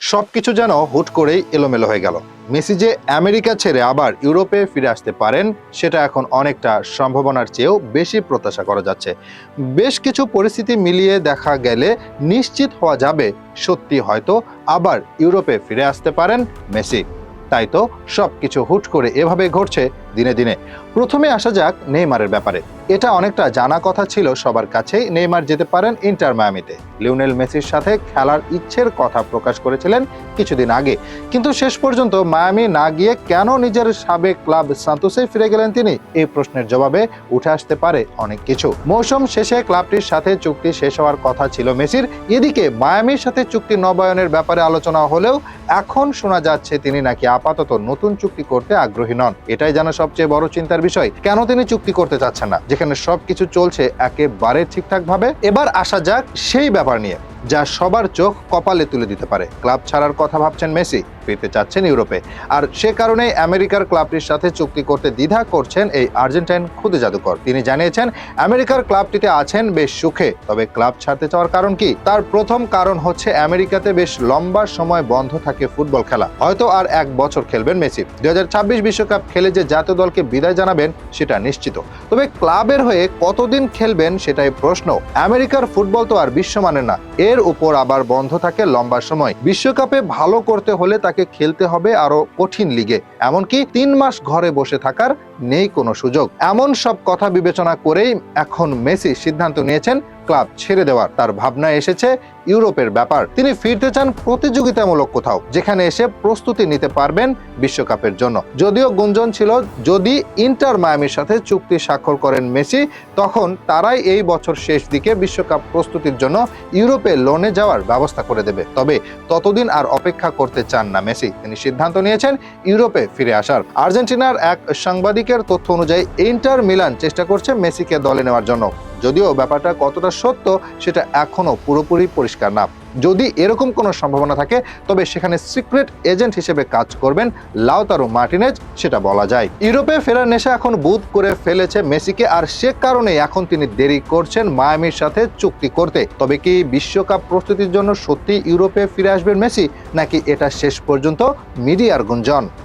সবকিছু যেন হুট করেই এলোমেলো হয়ে গেল। মেসি যে আমেরিকা ছেড়ে আবার ইউরোপে ফিরে আসতে পারেন, সেটা এখন অনেকটা সম্ভাবনার চেয়েও বেশি প্রত্যাশা করা যাচ্ছে। বেশ কিছু পরিস্থিতি মিলিয়ে দেখা গেলে নিশ্চিত হওয়া যাবে, সত্যি হয়তো আবার ইউরোপে ফিরে আসতে পারেন মেসি। তাই তো সব কিছু হুট করে এভাবে ঘটছে দিনে দিনে। প্রথমে আসা যাক নেইমারের ব্যাপারে। এটা অনেকটা জানা কথা ছিল সবার কাছেই নেইমার যেতে পারেন ইন্টার মায়ামিতে। লিওনেল মেসির সাথে খেলার ইচ্ছের কথা প্রকাশ করেছিলেন কিছুদিন আগে। কিন্তু শেষ পর্যন্ত মায়ামি না গিয়ে কেন নিজের সাবেক ক্লাব সান্তোসে ফিরে গেলেন তিনি? এই প্রশ্নের জবাবে উঠে আসতে পারে অনেক কিছু। মৌসুম শেষে ক্লাবটির সাথে চুক্তি শেষ হওয়ার কথা ছিল মেসির। এদিকে মায়ামির সাথে চুক্তি নবায়নের ব্যাপারে আলোচনা হলেও এখন শোনা যাচ্ছে তিনি নাকি আপাতত নতুন চুক্তি করতে আগ্রহী নন। এটাই যেন সবচেয়ে বড় চিন্তার বিষয়, কেন তিনি চুক্তি করতে চাচ্ছেন না? যেখানে সবকিছু চলছে একেবারে ঠিকঠাকভাবে এবার আসা যাক সেই ব্যাপার নিয়ে, যা সবার চোখ কপালে তুলে দিতে পারে। ক্লাব ছাড়ার কথা ভাবছেন মেসি। ফিরতে চাচ্ছেন ইউরোপে। আর সে কারণে আমেরিকার ক্লাবটির সাথে চুক্তি করতে দ্বিধা করছেন এই আর্জেন্টাইন খুদে জাদুকর। তিনি জানিয়েছেন, আমেরিকার ক্লাবটিতে আছেন বেশ সুখে, তবে ক্লাব ছাড়তে চাওয়ার কারণ কি? তার প্রথম কারণ হচ্ছে আমেরিকাতে বেশ লম্বা সময় বন্ধ থাকে ফুটবল খেলা। হয়তো আর এক বছর খেলবেন মেসি। দুই বিশ্বকাপ খেলে যে জাতীয় দলকে বিদায় জানাবেন, সেটা নিশ্চিত। তবে ক্লাবের হয়ে কতদিন খেলবেন, সেটাই প্রশ্ন। আমেরিকার ফুটবল তো আর বিশ্বমানের না। এর উপর আবার বন্ধ থাকে লম্বা সময়। বিশ্বকাপে ভালো করতে হলে তাকে খেলতে হবে আরও কঠিন লিগে। এমনকি তিন মাস ঘরে বসে থাকার নেই কোনো সুযোগ। এমন সব কথা বিবেচনা করেই এখন মেসি সিদ্ধান্ত নিয়েছেন ক্লাব ছেড়ে দেওয়ার তার ভাবনা এসেছে ইউরোপের ব্যাপার। তিনি ফিরতে চান প্রতিযোগিতামূলক কোথাও, যেখানে এসে প্রস্তুতি নিতে পারবেন বিশ্বকাপের জন্য। যদিও গুঞ্জন ছিল, যদি ইন্টার মায়ামির সাথে চুক্তি স্বাক্ষর করেন মেসি, তখন তারাই এই বছর শেষ দিকে বিশ্বকাপ প্রস্তুতির জন্য ইউরোপে লোনে যাওয়ার ব্যবস্থা করে দেবে। তবে ততদিন আর অপেক্ষা করতে চান না মেসি। তিনি সিদ্ধান্ত নিয়েছেন ইউরোপে ফিরে আসার। আর্জেন্টিনার এক সাংবাদিকের তথ্য অনুযায়ী, ইন্টার মিলান চেষ্টা করছে মেসিকে দলে নেওয়ার জন্য। যদিও ব্যাপারটা কতটা সত্য, সেটা এখনও পুরোপুরি পরিষ্কার না। যদি এরকম কোনো সম্ভাবনা থাকে, তবে সেখানে সিক্রেট এজেন্ট হিসেবে কাজ করবেন লাউতারো মার্টিনেজ, সেটা বলা যায়। ইউরোপে ফেরার নেশা এখন বুধ করে ফেলেছে মেসিকে, আর সে কারণে এখন তিনি দেরি করছেন মায়ামির সাথে চুক্তি করতে। তবে কি বিশ্বকাপ প্রস্তুতির জন্য সত্যি ইউরোপে ফিরে আসবেন মেসি, নাকি এটা শেষ পর্যন্ত মিডিয়ার গুঞ্জন?